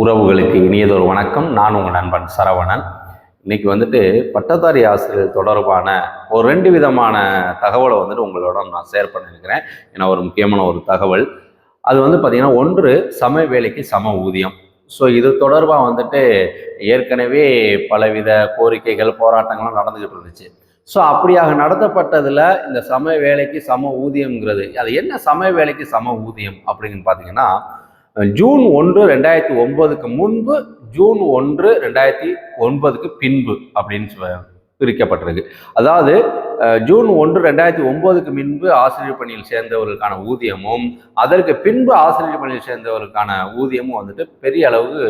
உறவுகளுக்கு இனியதொரு வணக்கம். நான் உங்கள் நண்பன் சரவணன். இன்னைக்கு வந்துட்டு பட்டதாரி ஆசிரியர் தொடர்பான ஒரு ரெண்டு விதமான தகவலை வந்துட்டு உங்களோட நான் ஷேர் பண்ணியிருக்கிறேன். ஏன்னா ஒரு முக்கியமான ஒரு தகவல். அது வந்து பார்த்திங்கன்னா ஒன்று சம வேலைக்கு சம ஊதியம். ஸோ இது தொடர்பாக வந்துட்டு ஏற்கனவே பலவித கோரிக்கைகள் போராட்டங்கள்லாம் நடந்துகிட்டு இருந்துச்சு. ஸோ அப்படியாக நடத்தப்பட்டதில் இந்த சம வேலைக்கு சம ஊதியம்ங்கிறது அது என்ன சம வேலைக்கு சம ஊதியம் அப்படின்னு பார்த்தீங்கன்னா ஜூன் ஒன்று ரெண்டாயிரத்தி ஒன்பதுக்கு முன்பு ஜூன் ஒன்று ரெண்டாயிரத்தி ஒன்பதுக்கு பின்பு அப்படின்னு சொல்ல பிரிக்கப்பட்டிருக்கு. அதாவது ஜூன் ஒன்று ரெண்டாயிரத்தி ஒன்பதுக்கு முன்பு ஆசிரியர் பணியில் சேர்ந்தவர்களுக்கான ஊதியமும் அதற்கு பின்பு ஆசிரியர் பணியில் சேர்ந்தவர்களுக்கான ஊதியமும் வந்துட்டு பெரிய அளவுக்கு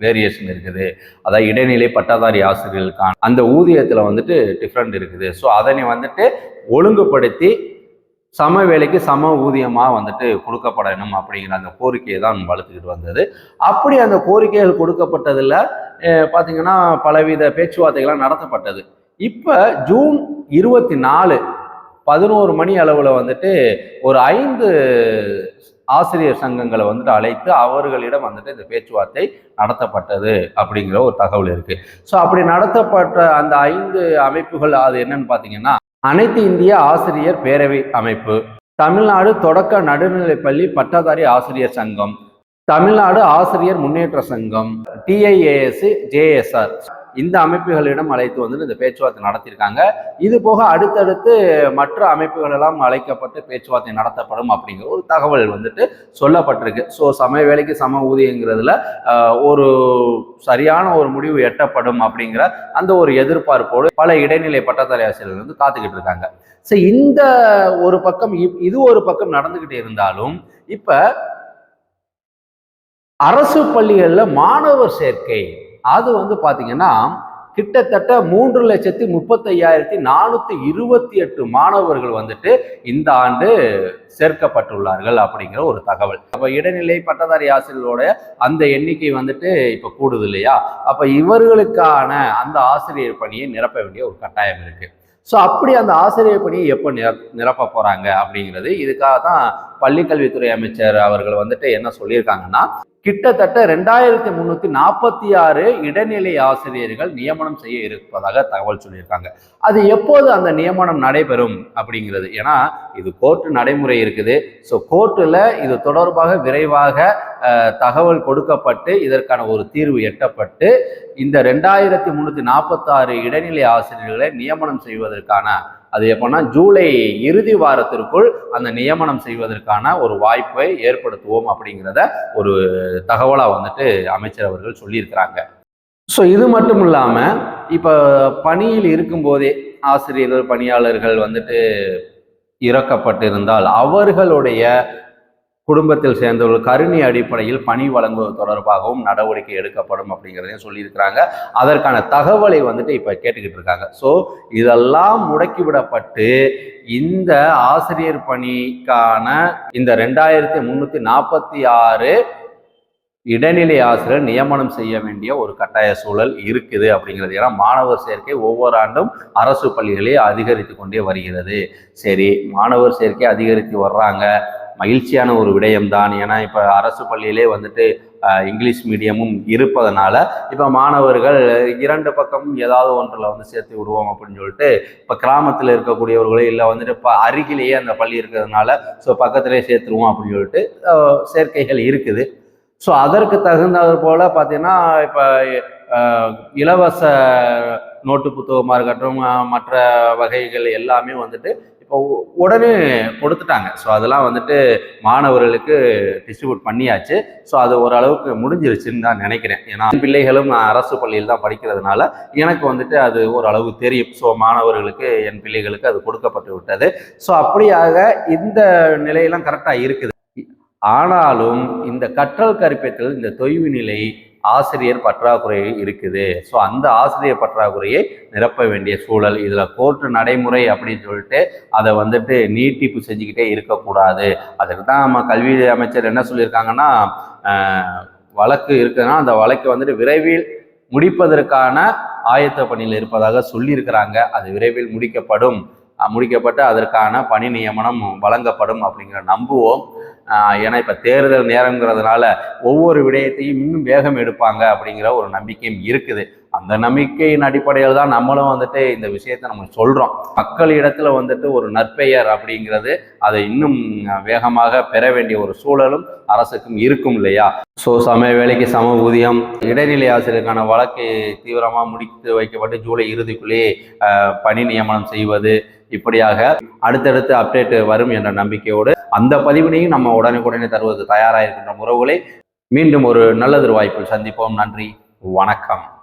வேரியேஷன் இருக்குது. அதாவது இடைநிலை பட்டதாரி ஆசிரியர்களுக்கான அந்த ஊதியத்தில் வந்துட்டு டிஃப்ரெண்ட் இருக்குது. ஸோ அதனை வந்துட்டு ஒழுங்குபடுத்தி சம வேலைக்கு சம ஊதியமாக வந்துட்டு கொடுக்கப்படணும் அப்படிங்கிற அந்த கோரிக்கையை தான் வளர்த்துக்கிட்டு வந்தது. அப்படி அந்த கோரிக்கைகள் கொடுக்கப்பட்டதில் பார்த்தீங்கன்னா பலவித பேச்சுவார்த்தைகள்லாம் நடத்தப்பட்டது. இப்போ ஜூன் இருபத்தி நாலு பதினோரு மணி அளவில் வந்துட்டு ஒரு ஐந்து ஆசிரியர் சங்கங்களை வந்துட்டு அழைத்து அவர்களிடம் வந்துட்டு இந்த பேச்சுவார்த்தை நடத்தப்பட்டது அப்படிங்கிற ஒரு தகவல் இருக்குது ஸோ அப்படி நடத்தப்பட்ட அந்த ஐந்து அமைப்புகள் அது என்னன்னு பார்த்தீங்கன்னா அனைத்து இந்திய ஆசிரியர் பேரவை அமைப்பு. தமிழ்நாடு தொடக்க நடுநிலைப்பள்ளி பட்டதாரி ஆசிரியர் சங்கம். தமிழ்நாடு ஆசிரியர் முன்னேற்ற சங்கம். டிஐஏஎஸ் ஜேஎஸ்ஆர் இந்த அமைப்புகளிடம் அழைத்து வந்துட்டு இந்த பேச்சுவார்த்தை நடத்தியிருக்காங்க. இது போக அடுத்தடுத்து மற்ற அமைப்புகள் எல்லாம் அழைக்கப்பட்டு பேச்சுவார்த்தை நடத்தப்படும் அப்படிங்கிற ஒரு தகவல் வந்துட்டு சொல்லப்பட்டிருக்கு. ஸோ சம வேலைக்கு சம ஊதியங்கிறதுல ஒரு சரியான ஒரு முடிவு எட்டப்படும் அப்படிங்கிற அந்த ஒரு எதிர்பார்ப்போடு பல இடைநிலை பட்டதாரி ஆசிரியர்கள் வந்து காத்துக்கிட்டு இருக்காங்க. ஸோ இந்த ஒரு பக்கம் இப்- இது ஒரு பக்கம் நடந்துகிட்டு இருந்தாலும் இப்ப அரசு பள்ளிகளில் மாணவர் சேர்க்கை அது வந்து பார்த்தீங்கன்னா கிட்டத்தட்ட மூன்று லட்சத்தி முப்பத்தையாயிரத்தி நானூற்றி இருபத்தி எட்டு மாணவர்கள் வந்துட்டு இந்த ஆண்டு சேர்க்கப்பட்டுள்ளார்கள் அப்படிங்கிற ஒரு தகவல். அப்போ இடைநிலை பட்டதாரி ஆசிரியர்களோட அந்த எண்ணிக்கை வந்துட்டு இப்போ கூடுது இல்லையா? அப்போ இவர்களுக்கான அந்த ஆசிரியர் பணியை நிரப்ப வேண்டிய ஒரு கட்டாயம் இருக்குது ஸோ அப்படி அந்த ஆசிரியர் பணியை எப்போ நிர நிரப்ப போகிறாங்க அப்படிங்கிறது இதுக்காக தான் பள்ளிக்கல்வித்துறை அமைச்சர் அவர்கள் வந்துட்டு என்ன சொல்லியிருக்காங்கன்னா கிட்டத்தட்ட ரெண்டாயிரத்தி முன்னூத்தி நாற்பத்தி ஆறு இடைநிலை ஆசிரியர்கள் நியமனம் செய்ய இருப்பதாக தகவல் சொல்லியிருக்காங்க. அது எப்போது அந்த நியமனம் நடைபெறும் அப்படிங்கிறது? ஏன்னா இது கோர்ட்டு நடைமுறை இருக்குது. ஸோ கோர்ட்டில் இது தொடர்பாக விரைவாக தகவல் கொடுக்கப்பட்டு இதற்கான ஒரு தீர்வு எட்டப்பட்டு இந்த ரெண்டாயிரத்தி முன்னூத்தி நாற்பத்தி ஆறு இடைநிலை ஆசிரியர்களை நியமனம் செய்வதற்கான அது எப்போன்னா ஜூலை இறுதி வாரத்திற்குள் அந்த நியமனம் செய்வதற்கான ஒரு வாய்ப்பை ஏற்படுத்துவோம் அப்படிங்கிறத ஒரு தகவலாக வந்துட்டு அமைச்சர் அவர்கள் சொல்லியிருக்கிறாங்க. ஸோ இது மட்டும் இல்லாமல் இப்போ பணியில் இருக்கும்போதே ஆசிரியர்கள் பணியாளர்கள் வந்துட்டு இறக்கப்பட்டிருந்தால் அவர்களுடைய குடும்பத்தில் சேர்ந்தவர்கள் கருணை அடிப்படையில் பணி வழங்குவது தொடர்பாகவும் நடவடிக்கை எடுக்கப்படும் அப்படிங்கிறதையும் சொல்லியிருக்கிறாங்க. அதற்கான தகவலை வந்துட்டு இப்போ கேட்டுக்கிட்டு இருக்காங்க. ஸோ இதெல்லாம் முடக்கிவிடப்பட்டு இந்த ஆசிரியர் பணிக்கான இந்த ரெண்டாயிரத்தி முந்நூற்றி நாற்பத்தி ஆறு இடைநிலை ஆசிரியர் நியமனம் செய்ய வேண்டிய ஒரு கட்டாய சூழல் இருக்குது அப்படிங்கிறது. ஏன்னா மாணவர் சேர்க்கை ஒவ்வொரு ஆண்டும் அரசு பள்ளிகளே அதிகரித்து கொண்டே வருகிறது. சரி மாணவர் சேர்க்கை அதிகரித்து வர்றாங்க. மகிழ்ச்சியான ஒரு விடயம்தான். ஏன்னா இப்போ அரசு பள்ளியிலே வந்துட்டு இங்கிலீஷ் மீடியமும் இருப்பதனால இப்போ மாணவர்கள் இரண்டு பக்கம் ஏதாவது ஒன்றில் வந்து சேர்த்து விடுவோம் அப்படின்னு சொல்லிட்டு இப்போ கிராமத்தில் இருக்கக்கூடியவர்களே இல்லை வந்துட்டு இப்போ அருகிலேயே அந்த பள்ளி இருக்கிறதுனால ஸோ பக்கத்திலே சேர்த்துருவோம் அப்படின்னு சொல்லிட்டு சேர்க்கைகள் இருக்குது. ஸோ அதற்கு தகுந்தது போல் பார்த்தீங்கன்னா இப்போ இலவச நோட்டு புத்தகமாக இருக்கட்டும் மற்ற வகைகள் எல்லாமே வந்துட்டு உடனே கொடுத்துட்டாங்க. ஸோ அதெல்லாம் வந்துட்டு மாணவர்களுக்கு டிஸ்ட்ரிபியூட் பண்ணியாச்சு. ஸோ அது ஓரளவுக்கு முடிஞ்சிருச்சுன்னு தான் நினைக்கிறேன். ஏன்னா என் பிள்ளைகளும் நான் அரசு பள்ளியில் தான் படிக்கிறதுனால எனக்கு வந்துட்டு அது ஓரளவு தெரியும். ஸோ மாணவர்களுக்கு என் பிள்ளைகளுக்கு அது கொடுக்கப்பட்டு விட்டது. ஸோ அப்படியாக இந்த நிலையெல்லாம் கரெக்டாக இருக்குது. ஆனாலும் இந்த கற்றல் கற்பித்தல் இந்த தொய்வு நிலை ஆசிரியர் பற்றாக்குறை இருக்குது. ஸோ அந்த ஆசிரியர் பற்றாக்குறையை நிரப்ப வேண்டிய சூழல் இதில் கோர்ட்டு நடைமுறை அப்படின்னு சொல்லிட்டு அதை வந்துட்டு நீட்டிப்பு செஞ்சுக்கிட்டே இருக்கக்கூடாது. அதுக்கு தான் நம்ம கல்வி அமைச்சர் என்ன சொல்லியிருக்காங்கன்னா வழக்கு இருக்குதுன்னா அந்த வழக்கு வந்துட்டு விரைவில் முடிப்பதற்கான ஆயத்த பணியில் இருப்பதாக சொல்லியிருக்கிறாங்க. அது விரைவில் முடிக்கப்படும். முடிக்கப்பட்டு அதற்கான பணி நியமனம் வழங்கப்படும் அப்படிங்கிற நம்புவோம். ஏன்னா இப்போ தேர்தல் நேரங்கிறதுனால ஒவ்வொரு விடயத்தையும் இன்னும் வேகம் எடுப்பாங்க அப்படிங்கிற ஒரு நம்பிக்கையும் இருக்குது. அந்த நம்பிக்கையின் அடிப்படையில் தான் நம்மளும் வந்துட்டு இந்த விஷயத்தை நம்ம சொல்கிறோம் மக்கள் இடத்துல வந்துட்டு ஒரு நற்பெயர் அப்படிங்கிறது அதை இன்னும் வேகமாக பெற வேண்டிய ஒரு சூழலும் அரசுக்கும் இருக்கும் இல்லையா? ஸோ சம வேலைக்கு சம ஊதியம் இடைநிலை ஆசிரியருக்கான வழக்கு தீவிரமாக முடித்து வைக்கப்பட்டு ஜூலை இறுதிக்குள்ளேயே பணி நியமனம் செய்வது இப்படியாக அடுத்தடுத்து அப்டேட் வரும் என்ற நம்பிக்கையோடு அந்த பதிவினையும் நம்ம உடனுக்குடனே தருவது தயாராக இருக்கின்ற உறவுகளை மீண்டும் ஒரு நல்லதொரு வாய்ப்பில் சந்திப்போம். நன்றி. வணக்கம்.